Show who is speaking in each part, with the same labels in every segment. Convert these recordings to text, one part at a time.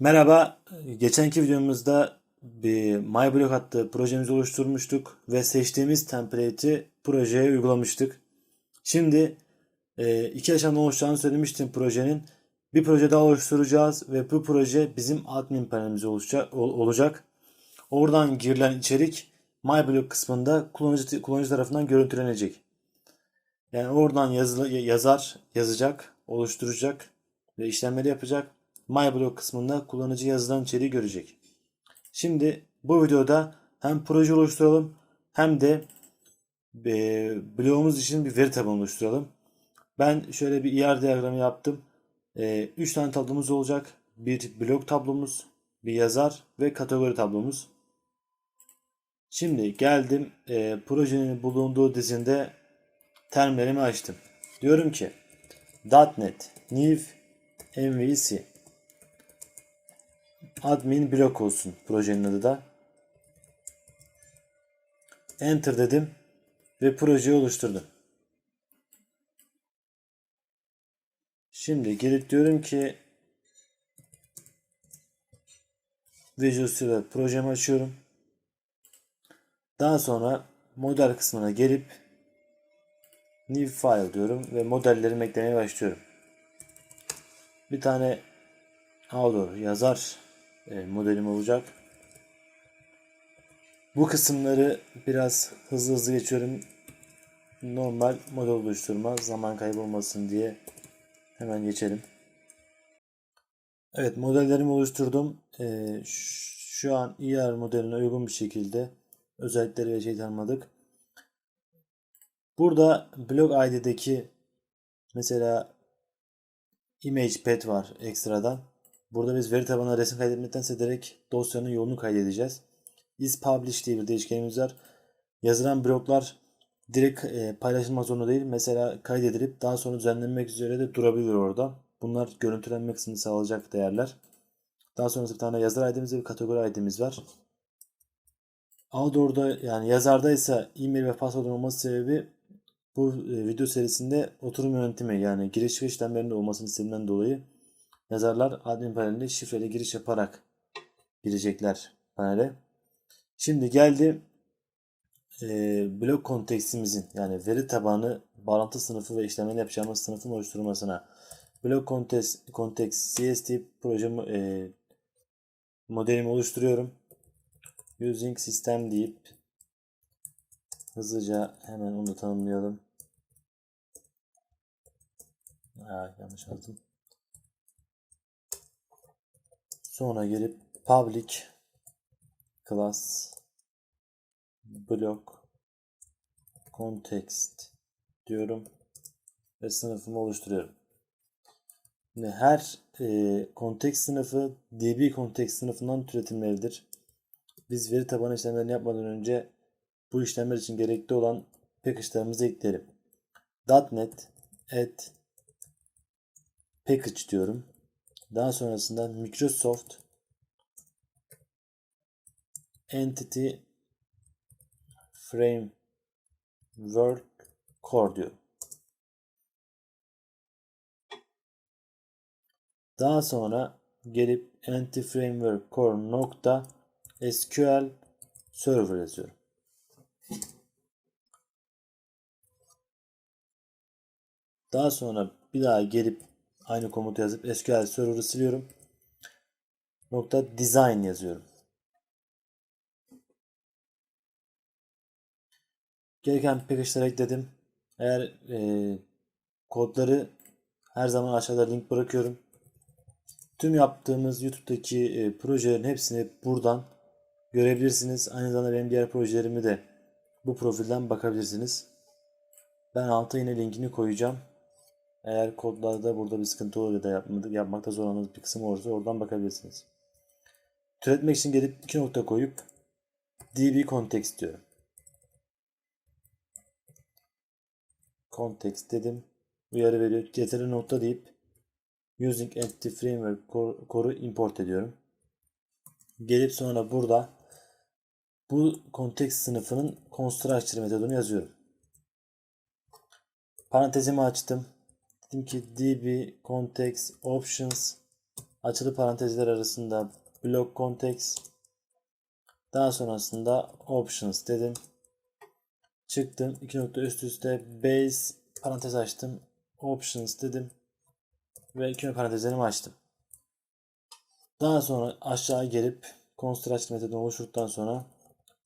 Speaker 1: Merhaba. Geçenki videomuzda bir MyBlock adlı projemizi oluşturmuştuk ve seçtiğimiz template'i projeye uygulamıştık. Şimdi e, iki aşamada oluşacağını söylemiştim projenin. Bir proje daha oluşturacağız ve bu proje bizim admin panelimiz olacak. Oradan girilen içerik MyBlock kısmında kullanıcı, kullanıcı tarafından görüntülenecek. Yani oradan yazılı, yazar yazacak, oluşturacak ve işlemleri yapacak. MyBlock kısmında kullanıcı yazılan içeriği görecek. Şimdi bu videoda hem proje oluşturalım hem de e, blogumuz için bir veri tabanı oluşturalım. Ben şöyle bir IR diyagramı yaptım. 3 tane tablomuz olacak. Bir blog tablomuz, bir yazar ve kategori tablomuz. Şimdi geldim e, projenin bulunduğu dizinde terimlerimi açtım. Diyorum ki .NET New MVC admin blok olsun projenin adı da. Enter dedim ve projeyi oluşturdum. Şimdi gelip diyorum ki Visual Studio projemi açıyorum. Daha sonra model kısmına gelip New File diyorum ve modellerimi eklemeye başlıyorum. Bir tane outdoor yazar modelim olacak. Bu kısımları biraz hızlı hızlı geçiyorum. Normal model oluşturma zaman kaybolmasın diye hemen geçelim. Evet modellerimi oluşturdum. E, şu an IR modeline uygun bir şekilde özellikleri ve şey tanımladık. Burada blog ID'deki mesela image pad var ekstradan. Burada biz veri tabanına resim kaydetmektense direkt dosyanın yolunu kaydedeceğiz. Is publish diye bir değişkenimiz var. Yazılan bloklar direkt e, paylaşılmak zorunda değil. Mesela kaydedilip daha sonra düzenlenmek üzere de durabilir orada. Bunlar görüntülenme kısmını sağlayacak değerler. Daha sonrasında bir tane yazar ID'miz ve bir kategori ID'miz var. Outdoor'da yani yazarda ise e-mail ve password olması sebebi bu e, video serisinde oturum yönetimi yani giriş çıkış işlemlerinde olmasını istediğinden dolayı yazarlar admin paneline şifreli giriş yaparak girecekler panele. Şimdi geldi e, blok kontekstimizin yani veri tabanı bağlantı sınıfı ve işlemleri yapacağımız sınıfın oluşturulmasına. Blok kontekst, kontekst CST proje e, modelimi oluşturuyorum. Using system deyip hızlıca hemen onu tanımlayalım. Aa, yanlış yazdım. Sonra gelip public class block context diyorum ve sınıfımı oluşturuyorum. Şimdi her e, kontekst sınıfı DB kontekst sınıfından türetilmelidir. Biz veri tabanı işlemlerini yapmadan önce bu işlemler için gerekli olan package'larımızı ekleyelim. .NET add package diyorum. Daha sonrasında Microsoft Entity Framework Core diyorum. Daha sonra gelip Entity Framework Core nokta SQL Server yazıyorum. Daha sonra bir daha gelip aynı komutu yazıp SQL Server'ı siliyorum. Nokta Design yazıyorum. Gereken package'ları ekledim. Eğer e, kodları her zaman aşağıda link bırakıyorum. Tüm yaptığımız YouTube'daki e, projelerin hepsini buradan görebilirsiniz. Aynı zamanda benim diğer projelerimi de bu profilden bakabilirsiniz. Ben alta yine linkini koyacağım. Eğer kodlarda burada bir sıkıntı olur ya da yapmadık, yapmakta zorlandığınız bir kısım olursa oradan bakabilirsiniz. Türetmek için gelip iki nokta koyup db context diyorum. Context dedim. Uyarı veriyor. Getiri nokta deyip using entity framework core'u import ediyorum. Gelip sonra burada bu context sınıfının constructor metodunu yazıyorum. Parantezimi açtım. Dedim ki db context options açılı parantezler arasında block context daha sonrasında options dedim. Çıktım. iki nokta üst üste base parantez açtım. Options dedim. Ve iki parantezlerimi açtım. Daha sonra aşağı gelip construct metodunu oluşturduktan sonra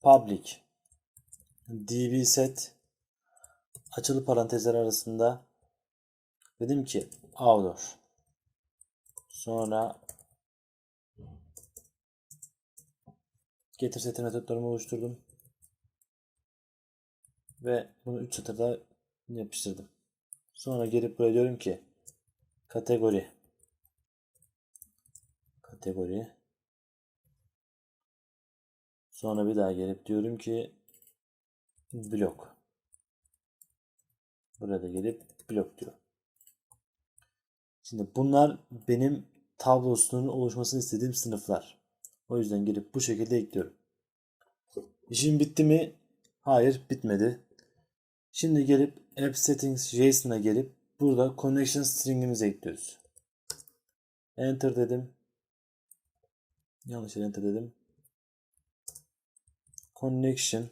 Speaker 1: public db set açılı parantezler arasında dedim ki outdoor sonra getir seti metotlarımı oluşturdum. Ve bunu 3 satırda yapıştırdım. Sonra gelip buraya diyorum ki kategori. Kategori. Sonra bir daha gelip diyorum ki blok. Burada gelip blok diyor. Şimdi bunlar benim tablosunun oluşmasını istediğim sınıflar. O yüzden gelip bu şekilde ekliyorum. İşim bitti mi? Hayır bitmedi. Şimdi gelip app settings JSON'a gelip burada connection string'imizi ekliyoruz. Enter dedim. Yanlış enter dedim. Connection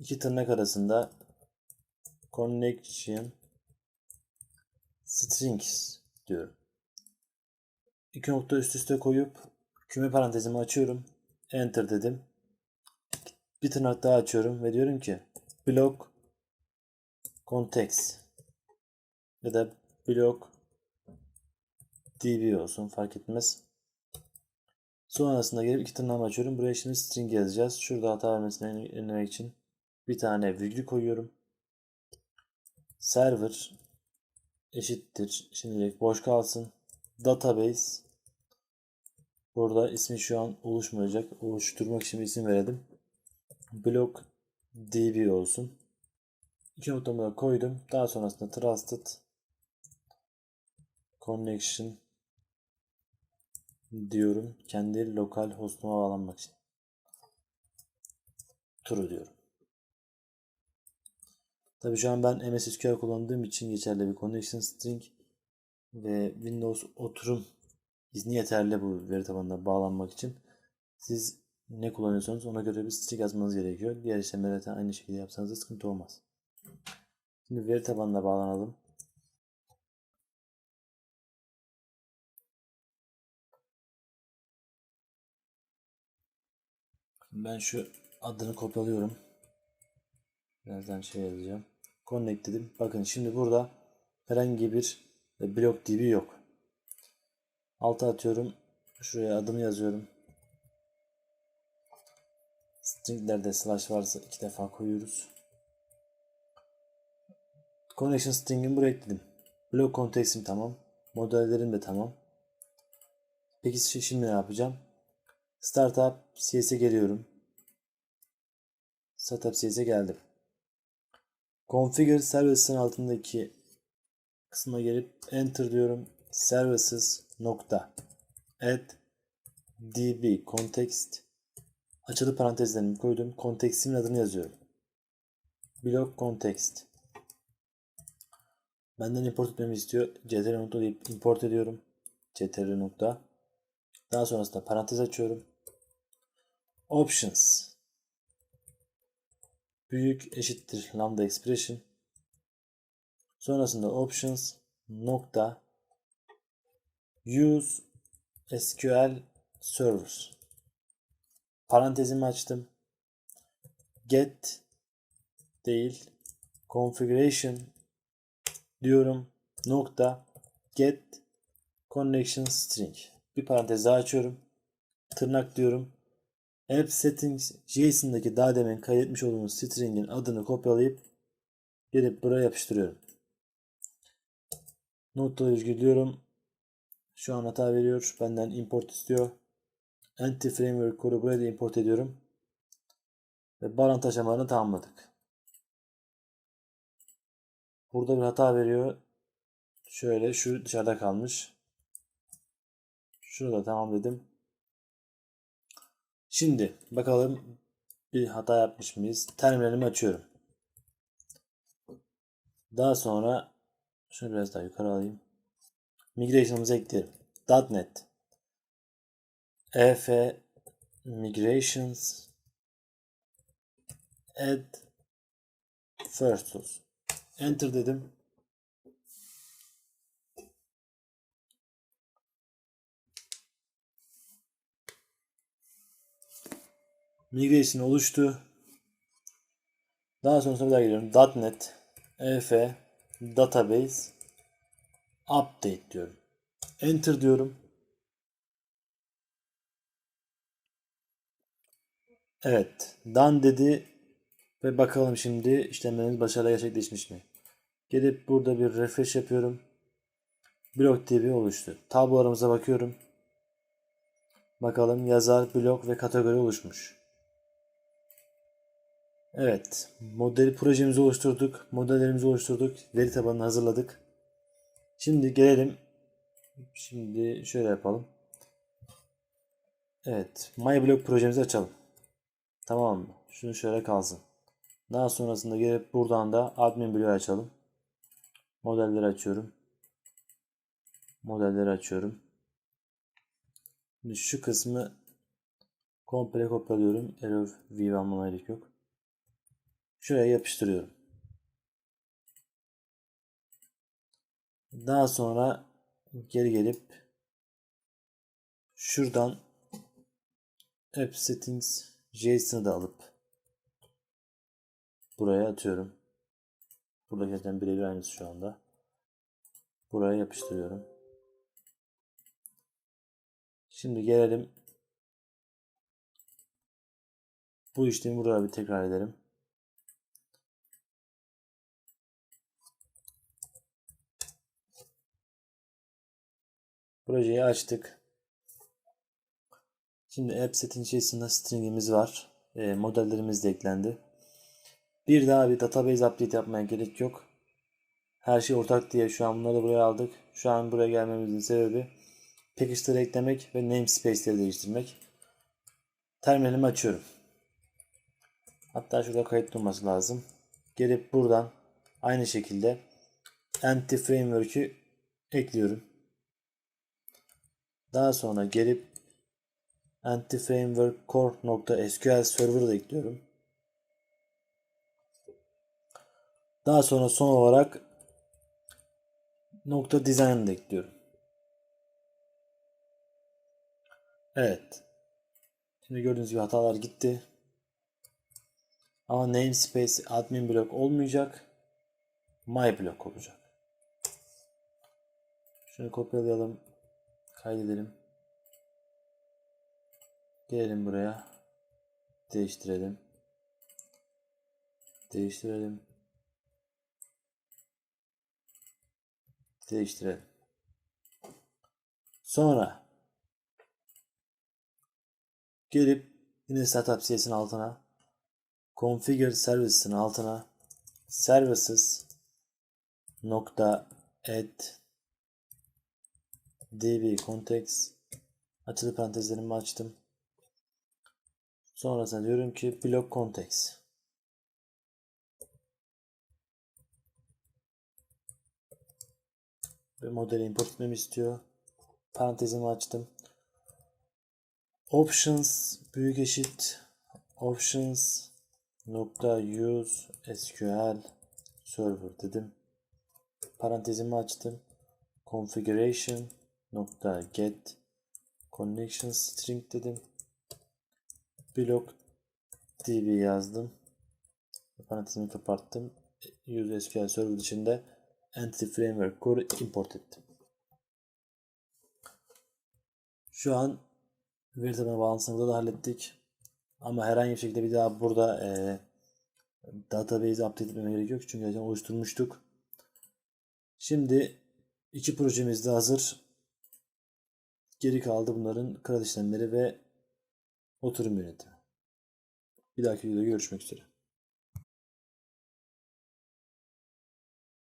Speaker 1: iki tırnak arasında connection strings diyorum. İki nokta üst üste koyup küme parantezimi açıyorum. Enter dedim. Bir tırnak daha açıyorum ve diyorum ki block context ya da block db olsun fark etmez. Sonrasında gelip iki tırnağımı açıyorum. Buraya şimdi string yazacağız. Şurada hata vermesini önlemek için bir tane virgül koyuyorum. Server eşittir. Şimdilik boş kalsın. Database Burada ismi şu an oluşmayacak. Oluşturmak için isim verelim. Block db olsun. İki noktamı koydum. Daha sonrasında trusted connection diyorum. Kendi lokal hostuma bağlanmak için. True diyorum. Tabi şu an ben MS SQL kullandığım için geçerli bir connection string ve Windows oturum izni yeterli bu veri tabanına bağlanmak için. Siz ne kullanıyorsanız ona göre bir string yazmanız gerekiyor. Diğer işlemleri de aynı şekilde yapsanız da sıkıntı olmaz. Şimdi veri tabanına bağlanalım. Ben şu adını kopyalıyorum. Birazdan şey yazacağım. Connect dedim. Bakın şimdi burada herhangi bir blok db yok. Alta atıyorum. Şuraya adımı yazıyorum. Stringlerde slash varsa iki defa koyuyoruz. Connection string'imi buraya ekledim. Block context'im tamam. Modellerim de tamam. Peki şimdi ne yapacağım? Startup CS'e geliyorum. Startup CS'e geldim. Configure Services'in altındaki kısma gelip Enter diyorum. Services nokta add db context açılı parantezlerimi koydum. Kontekstimin adını yazıyorum. Block context. Benden import etmemi istiyor. ctr nokta deyip import ediyorum. ctr nokta. Daha sonrasında parantez açıyorum. Options. Büyük eşittir lambda expression. Sonrasında options nokta use SQL server parantezimi açtım. Get değil configuration diyorum nokta get connection string bir parantez daha açıyorum. Tırnak diyorum. App settings JSON'daki daha demin kaydetmiş olduğumuz string'in adını kopyalayıp gelip buraya yapıştırıyorum. Nokta virgül diyorum. Şu an hata veriyor. Benden import istiyor. Anti framework kodu buraya da import ediyorum. Ve bağlantı aşamalarını tamamladık. Burada bir hata veriyor. Şöyle şu dışarıda kalmış. Şurada tamam dedim. Şimdi bakalım bir hata yapmış mıyız? Terminalimi açıyorum. Daha sonra şunu biraz daha yukarı alayım. migration'ımızı ekleyelim. .NET ef migrations add first olsun. Enter dedim. Migration oluştu. Daha sonrasında bir daha geliyorum. .NET ef database update diyorum. Enter diyorum. Evet. Done dedi. Ve bakalım şimdi işlemlerimiz başarıyla gerçekleşmiş mi? Gelip burada bir refresh yapıyorum. Blok TV oluştu. Tablolarımıza bakıyorum. Bakalım yazar, blok ve kategori oluşmuş. Evet. Modeli projemizi oluşturduk. Modellerimizi oluşturduk. Veri tabanını hazırladık. Şimdi gelelim. Şimdi şöyle yapalım. Evet. MyBlock projemizi açalım. Tamam mı? Şunu şöyle kalsın. Daha sonrasında gelip buradan da admin bloğu açalım. Modelleri açıyorum. Modelleri açıyorum. Şimdi şu kısmı komple kopyalıyorum. Error view almama gerek yok. Şuraya yapıştırıyorum. Daha sonra geri gelip şuradan app settings JSON'ı da alıp buraya atıyorum. Burada zaten birebir aynısı şu anda. Buraya yapıştırıyorum. Şimdi gelelim. Bu işlemi buraya bir tekrar edelim. Projeyi açtık. Şimdi app set'in içerisinde string'imiz var. E, modellerimiz de eklendi. Bir daha bir database update yapmaya gerek yok. Her şey ortak diye şu an bunları buraya aldık. Şu an buraya gelmemizin sebebi package'ları eklemek ve namespace'leri değiştirmek. Terminalimi açıyorum. Hatta şurada kayıt olması lazım. Gelip buradan aynı şekilde Entity Framework'ü ekliyorum. Daha sonra gelip anti-framework core.sql server da ekliyorum. Daha sonra son olarak nokta design da ekliyorum. Evet. Şimdi gördüğünüz gibi hatalar gitti. Ama namespace admin blok olmayacak. My blok olacak. Şunu kopyalayalım. Kaydedelim. Gelelim buraya. Değiştirelim. Değiştirelim. Değiştirelim. Sonra gelip yine setup CS'in altına configure services'in altına services nokta add db context açılı parantezlerimi açtım. Sonrasında diyorum ki block context. Ve modeli import etmemi istiyor. Parantezimi açtım. Options büyük eşit options nokta use SQL server dedim. Parantezimi açtım. Configuration nokta get connection string dedim blok db yazdım. Parantezimi kapattım. Use SQL Server içinde Entity Framework Core import ettim. Şu an veri tabanı bağlantısını burada da hallettik. Ama herhangi bir şekilde bir daha burada e, database update etmeme gerek yok. Çünkü zaten oluşturmuştuk. Şimdi iki projemiz de hazır. Geri kaldı bunların kral işlemleri ve Oturum yönetimi. Bir dahaki videoda görüşmek üzere.